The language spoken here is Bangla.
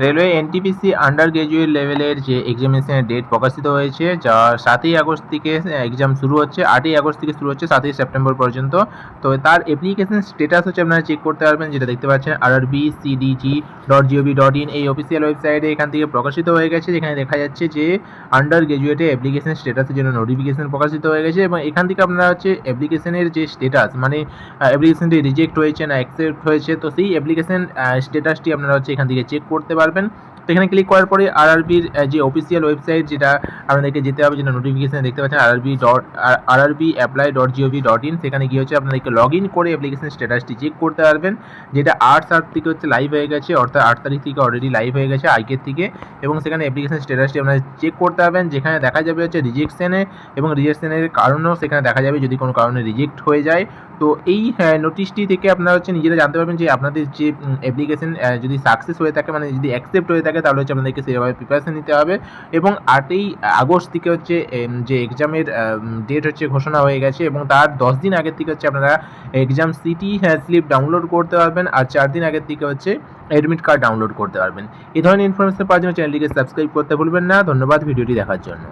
রেলওয়ে এনটিপিসি আন্ডার গ্র্যাজুয়েট লেভেলের যে এক্সামিনেশনের ডেট প্রকাশিত হয়েছে, যা সাতই আগস্ট থেকে এক্সাম শুরু হচ্ছে, আটই আগস্ট থেকে শুরু হচ্ছে, সাতই সেপ্টেম্বর পর্যন্ত। তো তার অ্যাপ্লিকেশন স্টেটাস হচ্ছে আপনারা চেক করতে পারবেন, যেটা দেখতে পাচ্ছেন R R B dot gov dot in এই অফিসিয়াল ওয়েবসাইটে এখান থেকে প্রকাশিত হয়ে গেছে, যেখানে দেখা যাচ্ছে যে আন্ডার গ্র্যাজুয়েটে অ্যাপ্লিকেশন স্টেটাসের জন্য নোটিফিকেশন প্রকাশিত হয়ে গেছে এবং এখান থেকে আপনারা হচ্ছে অ্যাপ্লিকেশনের যে স্টেটাস মানে অ্যাপ্লিকেশনটি রিজেক্ট হয়েছে না অ্যাকসেপ্ট হয়েছে, তো সেই অ্যাপ্লিকেশন স্টেটাসটি আপনারা হচ্ছে এখান থেকে চেক করতে পারবেন। তো এখানে ক্লিক করার পরে আরআরবির যে অফিসিয়াল ওয়েবসাইট যেটা আপনাদেরকে যেতে হবে, যেটা নোটিফিকেশন দেখতে পাচ্ছেন RRB dot RRB apply dot gov dot in সেখানে গিয়ে হচ্ছে আপনাদেরকে লগ ইন করে অ্যাপ্লিকেশন স্ট্যাটাসটি চেক করতে পারবেন। যেটা আট সাত থেকে হচ্ছে লাইভ হয়ে গেছে, অর্থাৎ আট তারিখ থেকে অলরেডি লাইভ হয়ে গেছে আইকের থেকে। এবং সেখানে অ্যাপ্লিকেশন স্ট্যাটাসটি আপনারা চেক করতে পারবেন, যেখানে দেখা যাবে হচ্ছে রিজেকশনে এবং রিজেকশনের কারণেও সেখানে দেখা যাবে যদি কোনো কারণে রিজেক্ট হয়ে যায়। তো এই নোটিশটি থেকে আপনারা হচ্ছে নিজেরা জানতে পারবেন যে আপনাদের যে অ্যাপ্লিকেশন যদি সাকসেস হয়ে থাকে মানে যদি অ্যাকসেপ্ট হয়ে থাকে, তাহলে হচ্ছে আপনাদেরকে সেভাবে প্রিপারেশন নিতে হবে। এবং আটই আগস্ট থেকে হচ্ছে যে এক্সামের ডেট হচ্ছে ঘোষণা হয়ে গেছে এবং তার দশ দিন আগের থেকে হচ্ছে আপনারা এক্সাম সিটি স্লিপ ডাউনলোড করতে পারবেন আর চার দিন আগের থেকে হচ্ছে অ্যাডমিট কার্ড ডাউনলোড করতে পারবেন। এই ধরনের ইনফরমেশন পাওয়ার জন্য চ্যানেলটিকে সাবস্ক্রাইব করতে ভুলবেন না। ধন্যবাদ ভিডিওটি দেখার জন্য।